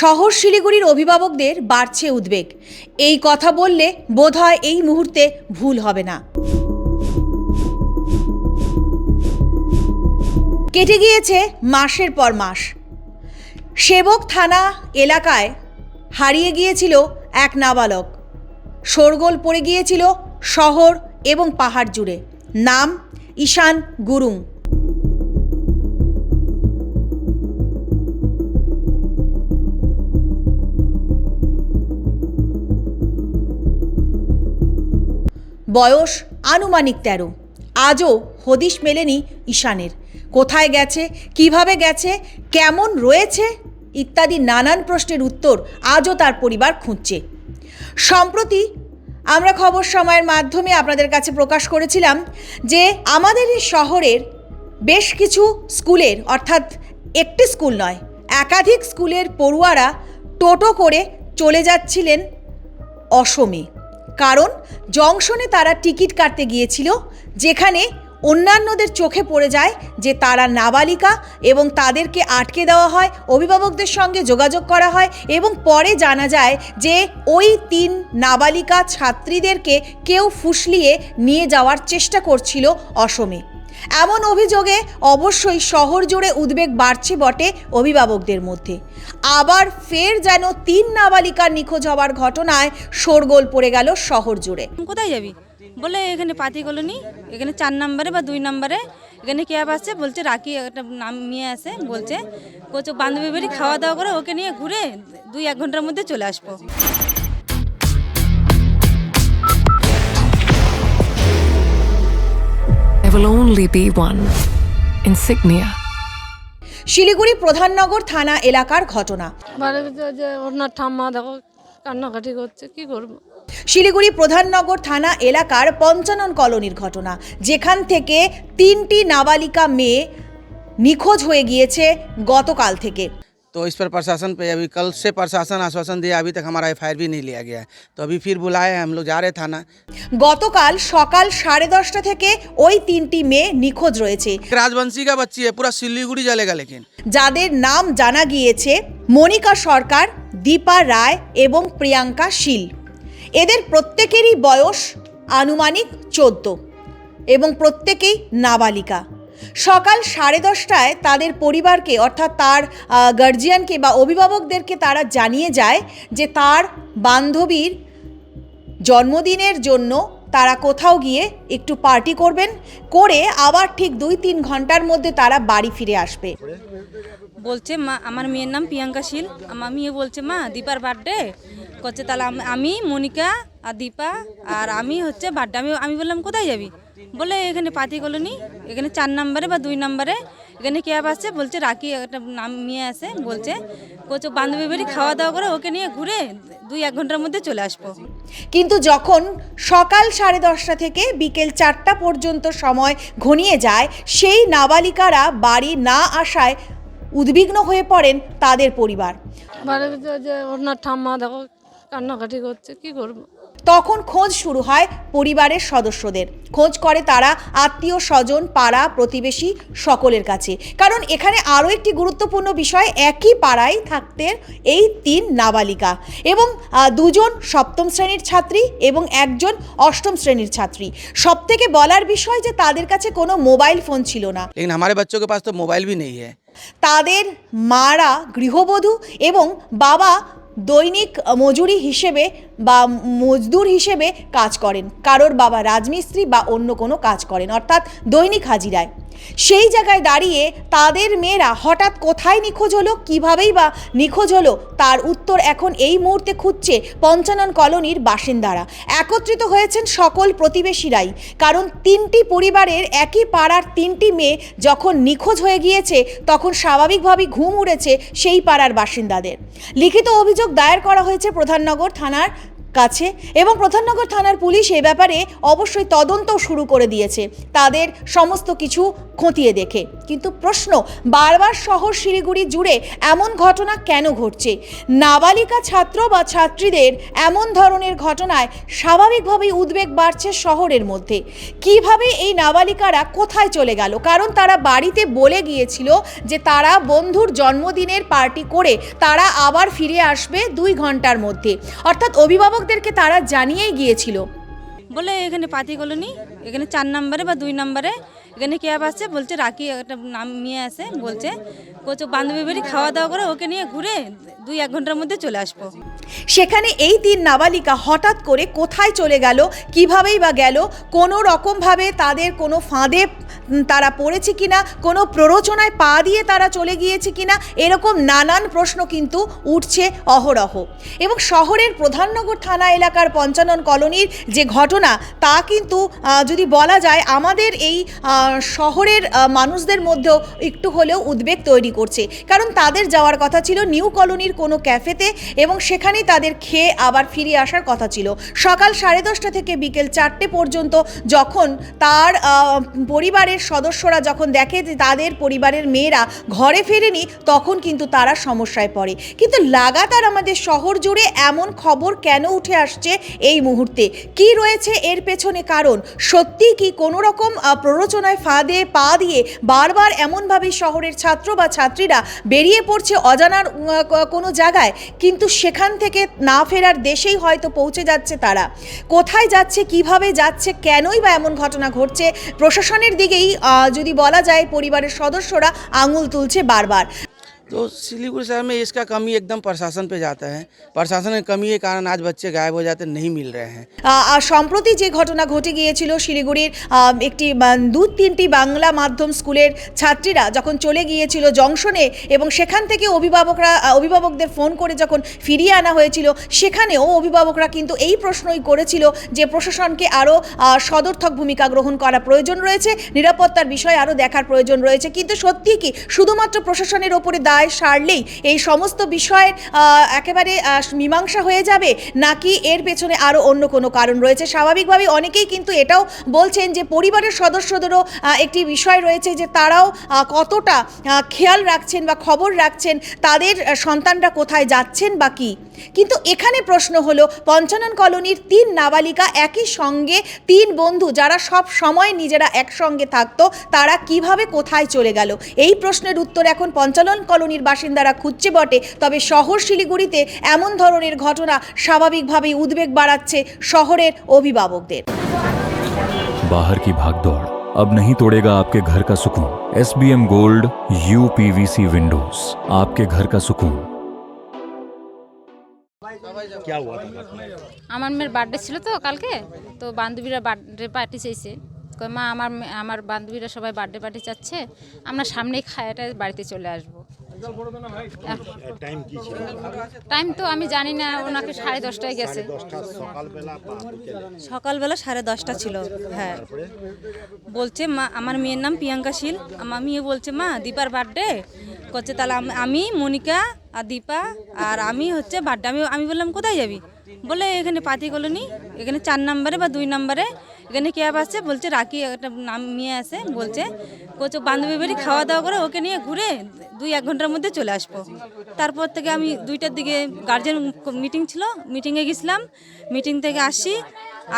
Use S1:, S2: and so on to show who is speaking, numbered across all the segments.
S1: শহর শিলিগুড়ির অভিভাবকদের বাড়ছে উদ্বেগ। এই কথা বললে বোধহয় এই মুহূর্তে ভুল হবে না। কেটে গিয়েছে মাসের পর মাস। সেবক থানা এলাকায় হারিয়ে গিয়েছিল এক নাবালক। শোরগোল পড়ে গিয়েছিল শহর এবং পাহাড় জুড়ে। নাম ঈশান গুরুং। বয়স আনুমানিক তেরো। আজও হদিশ মেলেনি ঈশানের। কোথায় গেছে, কীভাবে গেছে, কেমন রয়েছে, ইত্যাদি নানান প্রশ্নের উত্তর আজও তার পরিবার খুঁজছে। সম্প্রতি আমরা খবর সময়ের মাধ্যমে আপনাদের কাছে প্রকাশ করেছিলাম যে আমাদের এই শহরের বেশ কিছু স্কুলের, অর্থাৎ একটি স্কুল নয়, একাধিক স্কুলের পড়ুয়ারা টোটো করে চলে যাচ্ছিলেন অসমে। কারণ জংশনে তারা টিকিট কাটতে গিয়েছিল, যেখানে অন্যান্যদের চোখে পড়ে যায় যে তারা নাবালিকা এবং তাদেরকে আটকে দেওয়া হয়, অভিভাবকদের সঙ্গে যোগাযোগ করা হয় এবং পরে জানা যায় যে ওই তিন নাবালিকা ছাত্রীদেরকে কেউ ফুসলিয়ে নিয়ে যাওয়ার চেষ্টা করছিল অসমে। এমন অভিযোগে অবশ্যই শহর জুড়ে উদ্বেগ বাড়ছে বটে অভিভাবকদের মধ্যে। আবার ফের যেন তিন নাবালিকার নিখোঁজ হওয়ার ঘটনায় শোরগোল পড়ে গেল শহর জুড়ে।
S2: কোথায় যাবি? বলে এখানে পাতি কলোনি, এখানে চার নম্বরে বা দুই নম্বরে। এখানে ক্যাব আসছে বলছে রাখি একটা নাম নিয়ে আসে, বলছে কোচ বান্ধবী বাড়ি খাওয়া দাওয়া করে ওকে নিয়ে ঘুরে দুই এক ঘণ্টার মধ্যে চলে আসব।
S3: Will only be one. Insignia.
S1: Siliguri Pradhan Nagar থানা এলাকার ঘটনা।
S4: বাড়ির ভিতরে যে ওনার ঠাম্মা দেখো কান্নাকাটি করছে কি করব?
S1: শিলিগুড়ি প্রধাননগর থানা এলাকার পঞ্চানন কলোনির ঘটনা যেখান থেকে তিনটি নাবালিকা মেয়ে নিখোঁজ হয়ে গিয়েছে গতকাল থেকে।
S5: तो इस पर प्रशासन पे अभी कल से प्रशासन आश्वासन दिया अभी तक हमारा एफ भी नहीं लिया गया है तो अभी फिर बुलाए हैं हम लोग जा रहे थाना
S1: গতকাল সকাল সাড়ে দশটা থেকে ওই তিনটি মেয়ে নিখোঁজ রয়েছে
S5: राजवंशी का बच्ची है पूरा सिल्लीगुड़ी जलेगा लेकिन
S1: যাদের নাম জানা গিয়েছে মনিকা সরকার দীপা রায় এবং প্রিয়াঙ্কা শীল এদের প্রত্যেকেরই বয়স আনুমানিক চোদ্দ এবং প্রত্যেকেই নাবালিকা সকাল সাড়ে দশটায় তাদের পরিবারকে, অর্থাৎ তার গার্জিয়ানকে বা অভিভাবকদেরকে তারা জানিয়ে যায় যে তার বান্ধবীর জন্মদিনের জন্য তারা কোথাও গিয়ে একটু পার্টি করবেন, করে আবার ঠিক দুই তিন ঘণ্টার মধ্যে তারা বাড়ি ফিরে আসবে।
S2: বলছে, মা, আমার মেয়ের নাম প্রিয়াঙ্কা শীল। আমার মেয়ে বলছে, মা, দীপার বার্থডে করছে তাহলে আম- মনিকা, আর দীপা, আর আমি হচ্ছে বার্থডে আমি আমি বললাম, কোথায় যাবি? বলে এখানে পাতি কলোনি এখানে চার নম্বরে বা দুই নম্বরে এখানে ক্যাব আসছে? বলছে রাখি একটা নাম নিয়ে আসে। বলছে কোচ বান্ধবী বাড়ি খাওয়া দাওয়া করে ওকে নিয়ে ঘুরে দুই এক ঘণ্টার মধ্যে চলে আসব।
S1: কিন্তু যখন সকাল সাড়ে দশটা থেকে বিকেল চারটা পর্যন্ত সময় ঘনিয়ে যায় সেই নাবালিকারা বাড়ি না আসায় উদ্বিগ্ন হয়ে পড়েন তাদের পরিবার।
S4: বাড়ির ভিতরে যে ওনার ঠাম্মা দেখো কান্নাকাটি করছে কি করব?
S1: তখন খোঁজ শুরু হয় পরিবারের সদস্যদের খোঁজ করে তারা আত্মীয় স্বজন পাড়া প্রতিবেশী সকলের কাছে কারণ এখানে আরও একটি গুরুত্বপূর্ণ বিষয় একই পাড়ায় থাকতে এই তিন নাবালিকা এবং আহ, দুজন সপ্তম শ্রেণীর ছাত্রী এবং একজন অষ্টম শ্রেণীর ছাত্রী সব থেকে বলার বিষয় যে তাদের কাছে কোনো মোবাইল ফোন ছিল না
S5: लेकिन हमारे बच्चों के पास तो मोबाइल भी नहीं है
S1: তাদের মারা গৃহবধূ এবং বাবা দৈনিক মজুরি হিসেবে বা মজদুর হিসেবে কাজ করেন। কারোর বাবা রাজমিস্ত্রি বা অন্য কোনো কাজ করেন। অর্থাৎ দৈনিক হাজিরায়। সেই জায়গায় দাঁড়িয়ে তাদের মেয়েরা হঠাৎ কোথায় নিখোঁজ হলো, কীভাবেই বা নিখোঁজ হলো, তার উত্তর এখন এই মুহূর্তে খুঁজছে পঞ্চানন কলোনির বাসিন্দারা। একত্রিত হয়েছেন সকল প্রতিবেশীরাই, কারণ তিনটি পরিবারের একই পাড়ার তিনটি মেয়ে যখন নিখোঁজ হয়ে গিয়েছে, তখন স্বাভাবিকভাবেই ঘুম উড়েছে সেই পাড়ার বাসিন্দাদের। লিখিত অভিযোগ দায়ের করা হয়েছে প্রধাননগর থানার কাছে এবং প্রধাননগর থানার পুলিশ এ ব্যাপারে অবশ্যই তদন্ত শুরু করে দিয়েছে। তাদের সমস্ত কিছু খতিয়ে দেখে। কিন্তু প্রশ্ন, বারবার শহর শিলিগুড়ি জুড়ে এমন ঘটনা কেন ঘটছে? নাবালিকা ছাত্র বা ছাত্রীদের এমন ধরনের ঘটনায় স্বাভাবিকভাবেই উদ্বেগ বাড়ছে শহরের মধ্যে। কীভাবে এই নাবালিকারা কোথায় চলে গেল? কারণ তারা বাড়িতে বলে গিয়েছিল যে তারা বন্ধুর জন্মদিনের পার্টি করে তারা আবার ফিরে আসবে দুই ঘণ্টার মধ্যে। অর্থাৎ অভিভাবকদেরকে তারা জানিয়েই গিয়েছিল।
S2: বলে এখানে পাতি কলোনি এখানে চার নম্বরে বা দুই নম্বরে এখানে ক্যাব আসছে বলছে রাখি একটা নাম নিয়ে আসে বলছে কোচো বান্ধবী বাড়ি খাওয়া দাওয়া করে ওকে নিয়ে ঘুরে দুই এক ঘণ্টার মধ্যে চলে আসব।
S1: সেখানে এই তিন নাবালিকা হঠাৎ করে কোথায় চলে গেল কিভাবেই বা গেল কোনো রকমভাবে তাদের কোনো ফাঁদে তারা পড়েছে কিনা কোনো প্ররোচনায় পা দিয়ে তারা চলে গিয়েছে কিনা এরকম নানান প্রশ্ন কিন্তু উঠছে অহরহ। এবং শহরের প্রধাননগর থানা এলাকার পঞ্চানন কলোনির যে ঘটনা তা কিন্তু যদি বলা যায় আমাদের এই শহরের মানুষদের মধ্যেও একটু হলেও উদ্বেগ তৈরি করছে। কারণ তাদের যাওয়ার কথা ছিল নিউ কলোনির কোনো ক্যাফেতে এবং সেখানেই তাদের খেয়ে আবার ফিরে আসার কথা ছিল। সকাল সাড়ে দশটা থেকে বিকেল চারটে পর্যন্ত যখন তার আহ, পরিবারের সদস্যরা যখন দেখে যে তাদের পরিবারের মেয়েরা ঘরে ফেরেনি, তখন কিন্তু তারা সমস্যায় পড়ে। কিন্তু লাগাতার আমাদের শহর জুড়ে এমন খবর কেন উঠে আসছে এই মুহূর্তে? কি রয়েছে এর পেছনে কারণ? সত্যি কি কোনো রকম প্ররোচনায় ফাঁদে পা দিয়ে বারবার এমনভাবে শহরের ছাত্র বা ছাত্রীরা বেরিয়ে পড়ছে অজানার কোনো জায়গায়? কিন্তু সেখান থেকে না ফেরার দেশেই হয়তো পৌঁছে যাচ্ছে তারা। কোথায় যাচ্ছে, কীভাবে যাচ্ছে, কেনই বা এমন ঘটনা ঘটছে? প্রশাসনের দিকেই যদি বলা যায় পরিবারের সদস্যরা আঙুল তুলছে বারবার।
S5: तो सिलीगुड़ी शहर में इसका कमी एकदम प्रशासन पे जाता है प्रशासन की कमी के कारण आज बच्चे गायब हो जाते नहीं मिल रहे हैं
S1: আহ, আর সম্প্রতি যে ঘটনা ঘটে গিয়েছিল শিলিগুড়ির আহ, একটি বা- দু তিনটি বাংলা মাধ্যম স্কুলের ছাত্রীরা যখন চলে গিয়েছিল জংশনে এবং সেখান থেকে অভিভাবকরা আহ, অভিভাবকদের ফোন করে যখন ফিরিয়ে আনা হয়েছিল সেখানেও অভিভাবকরা কিন্তু এই প্রশ্নই করেছিল যে প্রশাসনকে আরও সদর্থক ভূমিকা গ্রহণ করা প্রয়োজন রয়েছে নিরাপত্তার বিষয় আরও দেখার প্রয়োজন রয়েছে কিন্তু সত্যি কি শুধুমাত্র প্রশাসনের ওপরে দায় সারলেই এই সমস্ত বিষয়ের একেবারে মীমাংসা হয়ে যাবে, নাকি এর পেছনে আরও অন্য কোনো কারণ রয়েছে? স্বাভাবিকভাবে অনেকেই কিন্তু এটাও বলছেন যে পরিবারের সদস্যদেরও একটি বিষয় রয়েছে যে তারাও কতটা খেয়াল রাখছেন বা খবর রাখছেন, তাদের সন্তানরা কোথায় যাচ্ছেন বা কী? কিন্তু এখানে প্রশ্ন হলো, পঞ্চানন কলোনির তিন নাবালিকা একই সঙ্গে তিন বন্ধু যারা সব সময় নিজেরা একসঙ্গে থাকতো, তারা কীভাবে কোথায় চলে গেল? এই প্রশ্নের উত্তর এখন পঞ্চানন কলোনির বাসিন্দারা খুঁজছে বটে তবে শহর শিলিগুড়িতে এমন ধরনের ঘটনা স্বাভাবিকভাবেই উদ্বেগ বাড়াচ্ছে শহরের অভিভাবকদের
S6: बाहर की भागदौड़ अब नहीं तोड़ेगा आपके घर का सुकून S B M gold U P V C windows आपके घर का सुकून
S7: আমার মেয়ের বার্থডে ছিল তো কালকে তো বান্ধবীরা বার্থডে পার্টি চাইছে কই মা আমার মে- আমার বান্ধবীরা সবাই বার্থডে পার্টি চাচ্ছে আমরা সামনেই খায়াটা বাড়িতে চলে আসবো টাইম তো আমি জানি না, ওনাকে সাড়ে দশটায় গেছে।
S2: সকালবেলা সাড়ে দশটা ছিল হ্যাঁ। বলছে, মা, আমার মেয়ের নাম প্রিয়াঙ্কা শীল। আমার মেয়ে বলছে, মা, দীপার বার্থডে করছে, তাহলে আমি মনিকা আর দীপা আর আমি হচ্ছে বার্থডে আমি আমি বললাম, কোথায় যাবি? বলে, এখানে পাতি কলোনি, এখানে চার নম্বরে বা দুই নম্বরে এখানে ক্যাব আসছে? বলছে রাখি একটা নাম নিয়ে আসে বলছে কোচো বান্ধবী বাড়ি খাওয়া দাওয়া করে ওকে নিয়ে ঘুরে দুই এক ঘণ্টার মধ্যে চলে আসব। তারপর থেকে আমি দুইটার দিকে গার্জেন মিটিং ছিল মিটিংয়ে গেছিলাম মিটিং থেকে আসি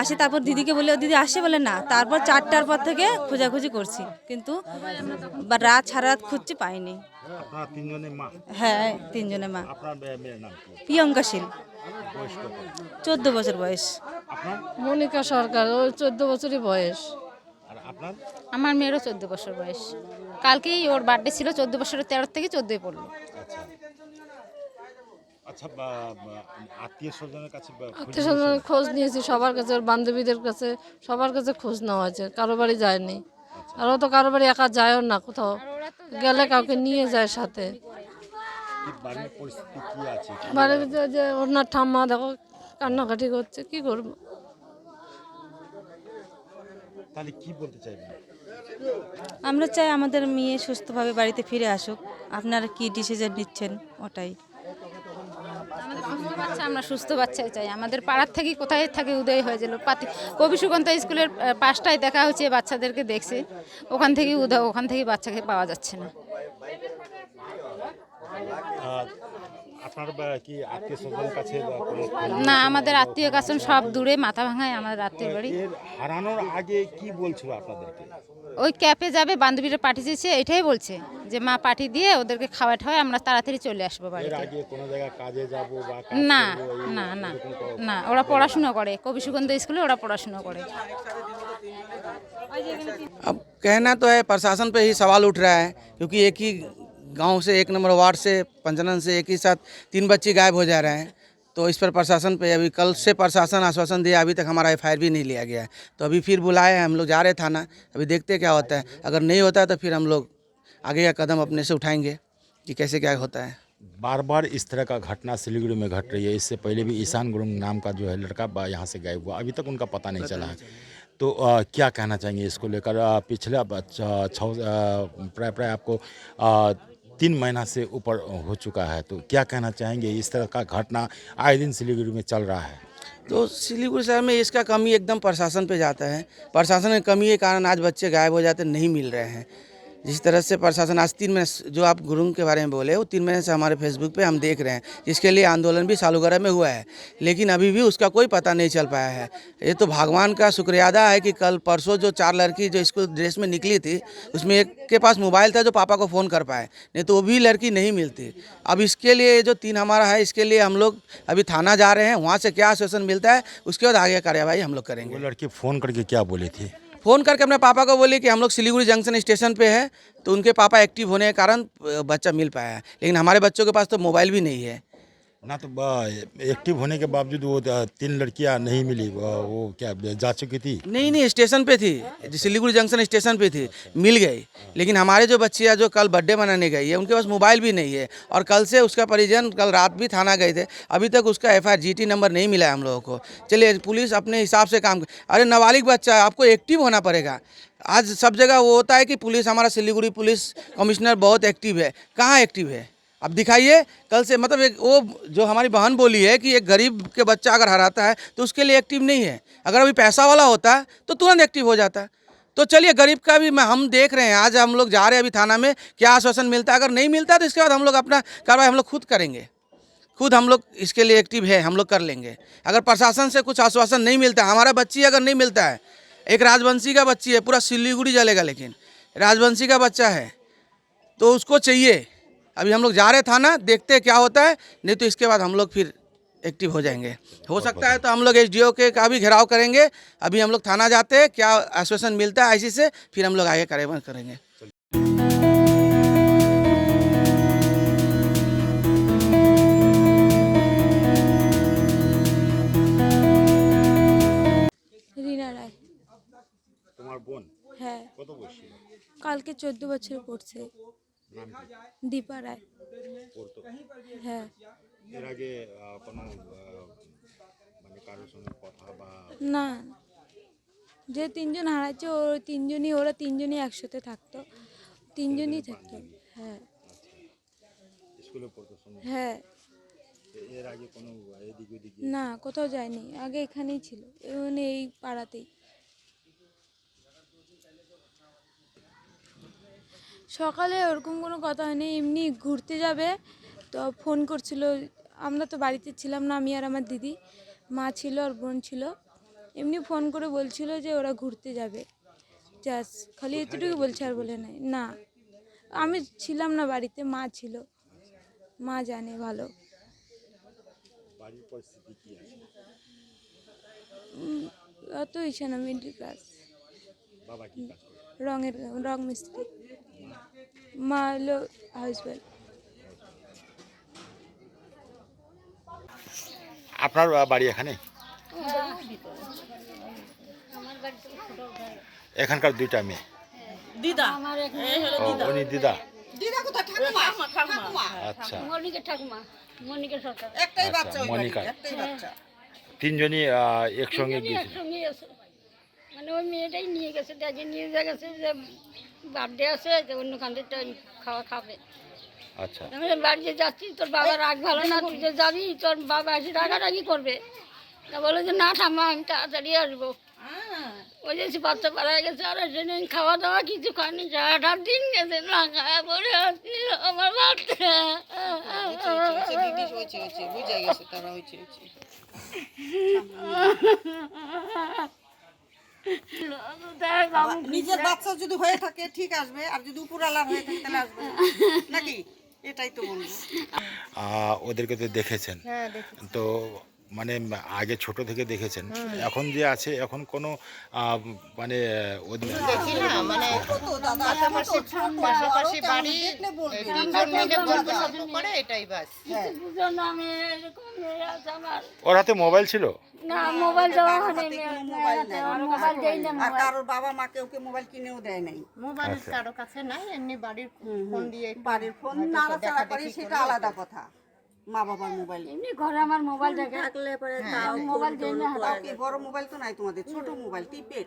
S2: আসে তারপর দিদিকে বলে দিদি আসে বলে না। তারপর চারটার পর থেকে খোঁজাখুঁজি করছি কিন্তু বা রাত সারা রাত খুঁজছি পাইনি।
S8: আপনারা তিনজনের মা?
S2: হ্যাঁ
S8: কি?
S2: প্রিয়ঙ্কা শীল। চোদ্দ বছর বয়স।
S4: মনিকা সরকার ওই চোদ্দ বছরই বয়স।
S7: আমার মেয়েরও চোদ্দ বছর বয়স। কালকেই ওর বার্থডে ছিল চোদ্দ বছরের তেরো থেকে চোদ্দোই পড়ল।
S8: আচ্ছা। আচ্ছা
S4: আত্মীয় স্বজনের খোঁজ নিয়েছি সবার কাছে ওর বান্ধবীদের কাছে সবার কাছে খোঁজ নেওয়া হয়েছে কারও বাড়ি যায়নি। আর ও তো কারও বাড়ি একা যায়ও না কোথাও গেলে কাউকে নিয়ে যায় সাথে।
S8: বাড়ির
S4: যে ওনার ঠাম্মা দেখো কান্নাকাটি করছে কি করব?
S8: তাহলে কি বলতে চাইবেন?
S2: আমরা চাই আমাদের মেয়ে সুস্থভাবে বাড়িতে ফিরে আসুক। আপনারা কি ডিসিশন নিচ্ছেন ওটাই।
S7: সুস্থ বাচ্চা আমরা সুস্থ বাচ্চাই চাই। আমাদের পাড়ার থেকে কোথায় থেকে উদয় হয়ে গেল। পাতি কবি সুকান্ত স্কুলের পাশটায় দেখা হচ্ছে বাচ্চাদেরকে দেখছে। ওখান থেকে উদয় ওখান থেকে বাচ্চাকে পাওয়া যাচ্ছে না।
S8: আপনার বা কি আত্মীয় স্বজনের কাছে বা কোনো খবর
S7: না আমাদের আত্মীয় কাছেন সব দূরে মাথা ভাঙায় আমাদের আত্মীয় বাড়ি
S8: এর হারানোর আগে কি বলছিল আপনাদেরকে
S7: ওই ক্যাপে যাবে বান্ধবীরা পার্টি দিয়েছে এটাই বলছে যে মা পার্টি দিয়ে ওদেরকে খাওয়া ঠাওয়ায় আমরা তাড়াতাড়ি চলে আসবো
S8: এর
S7: বাড়িতে
S8: আগে কোনো জায়গায় কাজে যাব বা কাজ
S7: না
S8: করবো, এই
S7: না না
S8: এরকম কোনো-
S7: না ওরা পড়াশোনা করে কবি সুগন্ধ স্কুলে ওরা পড়াশোনা করে
S5: अब कहना तो है प्रशासन पे ही सवाल उठ रहा है क्योंकि एक ही गाँव से एक नंबर वार्ड से पंचनन से एक ही साथ तीन बच्चे गायब हो जा रहे हैं। तो इस पर प्रशासन पे अभी कल से प्रशासन आश्वासन दिया अभी तक हमारा एफआईआर भी नहीं लिया गया है। तो अभी फिर बुलाए हैं हम लोग जा रहे थाना अभी देखते क्या होता है। अगर नहीं होता है तो फिर हम लोग आगे का कदम अपने से उठाएँगे कि कैसे क्या होता है।
S8: बार बार इस तरह का घटना सिलीगुड़ी में घट रही है। इससे पहले भी ईशान गुरुंग नाम का जो है लड़का यहाँ से गायब हुआ। अभी तक उनका पता नहीं चला है। तो अ, क्या कहना चाहेंगे इसको लेकर? पिछले प्राय प्राय आपको तीन महीना से ऊपर हो चुका है तो क्या कहना चाहेंगे? इस तरह का घटना आए दिन सिलीगुड़ी में चल रहा है।
S5: तो सिलीगुड़ी शहर में इसका कमी एकदम प्रशासन पे जाता है। प्रशासन की कमी के कारण आज बच्चे गायब हो जाते, नहीं मिल रहे हैं। जिस तरह से प्रशासन, आज तीन महीने जो आप गुरुंग के बारे में बोले, वो तीन महीने से हमारे फेसबुक पे हम देख रहे हैं, जिसके लिए आंदोलन भी सालूगढ़ में हुआ है। लेकिन अभी भी उसका कोई पता नहीं चल पाया है। ये तो भगवान का शुक्रियादा है कि कल परसों जो चार लड़की जो स्कूल ड्रेस में निकली थी, उसमें एक के पास मोबाइल था जो पापा को फ़ोन कर पाए, नहीं तो वो भी लड़की नहीं मिलती। अब इसके लिए जो तीन हमारा है, इसके लिए हम लोग अभी थाना जा रहे हैं, वहाँ से क्या आश्वासन मिलता है, उसके बाद आगे कार्यवाही हम लोग करेंगे।
S8: वो लड़की फ़ोन करके क्या बोली थी?
S5: फ़ोन करके अपने पापा को बोले कि हम लोग सिलीगुड़ी जंक्शन स्टेशन पे है तो उनके पापा एक्टिव होने के कारण बच्चा मिल पाया है। लेकिन हमारे बच्चों के पास तो मोबाइल भी नहीं है।
S8: ना तो एक्टिव होने के बावजूद वो तीन लड़कियाँ नहीं मिली वो क्या, जा चुकी थी?
S5: नहीं नहीं, स्टेशन पे थी सिलीगुड़ी जंक्शन स्टेशन पे थी, मिल गई। लेकिन हमारे जो बच्चियाँ, जो कल बर्थडे मनाने गई है, उनके पास मोबाइल भी नहीं है। और कल से उसका परिजन, कल रात भी थाना गए थे, अभी तक उसका एफ़ आई नंबर नहीं मिला है हम लोगों को। चलिए, पुलिस अपने हिसाब से काम, अरे, नाबालिग बच्चा, आपको एक्टिव होना पड़ेगा। आज सब जगह वो होता है कि पुलिस, हमारा सिलीगुड़ी पुलिस कमिश्नर बहुत एक्टिव है। कहाँ एक्टिव है? अब दिखाइए, कल से मतलब एक वो जो हमारी बहन बोली है कि एक गरीब के बच्चा अगर हराता है तो उसके लिए एक्टिव नहीं है। अगर अभी पैसा वाला होता तो तुरंत एक्टिव हो जाता। तो चलिए, गरीब का भी हम देख रहे हैं, आज हम लोग जा रहे हैं अभी थाना में, क्या आश्वासन मिलता है? अगर नहीं मिलता तो इसके बाद हम लोग अपना कार्रवाई हम लोग खुद करेंगे। खुद हम लोग इसके लिए एक्टिव है, हम लोग कर लेंगे। अगर प्रशासन से कुछ आश्वासन नहीं मिलता, हमारा बच्ची अगर नहीं मिलता है, एक राजवंशी का बच्ची है, पूरा सिलीगुड़ी जलेगा लेकिन, राजवंशी का बच्चा है तो उसको चाहिए अभी हम लोग जा रहे थाना देखते हैं क्या होता है नहीं तो इसके बाद हम लोग फिर एक्टिव हो जाएंगे हो सकता है तो हम लोग एस के का भी घेराव करेंगे अभी हम लोग थाना जाते हैं क्या आश्वासन मिलता है आईसी से फिर हम लोग आगे कार्रवाई करेंगे
S9: রিনা রায়
S8: তোমার বোন
S9: হ্যাঁ
S8: কত বয়স ছিল
S9: কালকে চোদ্দ বছর পড়ছে
S8: নাম কি
S9: দীপা রায়।
S8: পড়তো।
S9: হ্যাঁ।
S8: এর আগে কোনো মানে কারোর সঙ্গে কথা বা
S9: না। যে তিনজন হারাচ্ছে ও তিনজনই ওরা তিনজনই একসাথে থাকতো। তিনজনই থাকতো। হ্যাঁ।
S8: স্কুলে পড়তো
S9: হ্যাঁ।
S8: এর আগে কোনো এদিক ওদিক
S9: না কোথাও যায়নি। আগে এখানেই ছিল। মানে এই পাড়াতেই। সকালে ওরকম কোনো কথা হয়নি এমনি ঘুরতে যাবে। তো ফোন করছিল আমরা তো বাড়িতে ছিলাম না আমি আর আমার দিদি। মা ছিল আর বোন ছিল। এমনি ফোন করে বলছিল যে ওরা ঘুরতে যাবে। জাস খালি এতটুকু বলছে আর বলে নাই। না আমি ছিলাম না বাড়িতে মা ছিল। মা জানে ভালো। অত ইচ্ছা না মিডল ক্লাস রঙের রং মিস্ত্রি। মা হলো হাউসওয়াইফ
S8: আপনার বাড়ি এখানে? এখানকার দুইটা মেয়ে। দিদা। উনি দিদা। আচ্ছা।
S10: মনিকা ঠাকুমা মনিকা সরকার
S8: আচ্ছা মনিকা তিনজনই একসঙ্গে গিয়েছিল।
S10: মানে ওই মেয়েটাই নিয়ে গেছে দেখে নিয়ে যা গেছে যে বার্থডে আছে যে অন্য কান্দের খাওয়া খাবে।
S8: আচ্ছা।
S10: আমি বাড়িতে যাচ্ছি তোর বাবার রাগ ভালো না তুই যে যাবি তোর বাবা এসে রাগারাগি করবে? তা বলে যে না ঠাম্মা আমি তাড়াতাড়ি আসব। ওই যে বাচ্চা পাড়া গেছে আর সেদিন খাওয়া দাওয়া কিছু খায়নি সারাটা দিন গেছে না খাওয়া পরে আসছিল আমার বাচ্চা
S11: নিজের বাচ্চা যদি হয়ে থাকে ঠিক আসবে। আর যদি উপরালার হয়ে থাকে তাহলে আসবে নাকি? এটাই তো বলব।
S8: ওদেরকে তো দেখেছেন। তো মানে আগে ছোট থেকে দেখেছেন। এখন যে আছে এখন কোনো আহ, মানে ওদের
S11: পাশাপাশি বাড়ি
S10: বুঝো না। আমি এরকম আমার
S8: ওর হাতে মোবাইল ছিল?
S10: না মোবাইল দেওয়া হয়নি
S11: মোবাইল নাই
S10: মোবাইল দেই না
S11: আর কারোর বাবা মাকে ওকে মোবাইল কিনেও দেয় নাই।
S12: মোবাইল কারও কাছে নাই এমনি বাড়ির ফোন দিয়ে
S11: বাড়ির ফোন নাড়াচাড়া করে সেটা আলাদা কথা। মা বাবার মোবাইল।
S10: এমনি ঘরে আমার মোবাইল দেখে
S11: থাকলে পরে
S10: মোবাইল দেই না
S11: কাউকে বড় মোবাইল তো নাই তোমাদের ছোট মোবাইল টিপেড।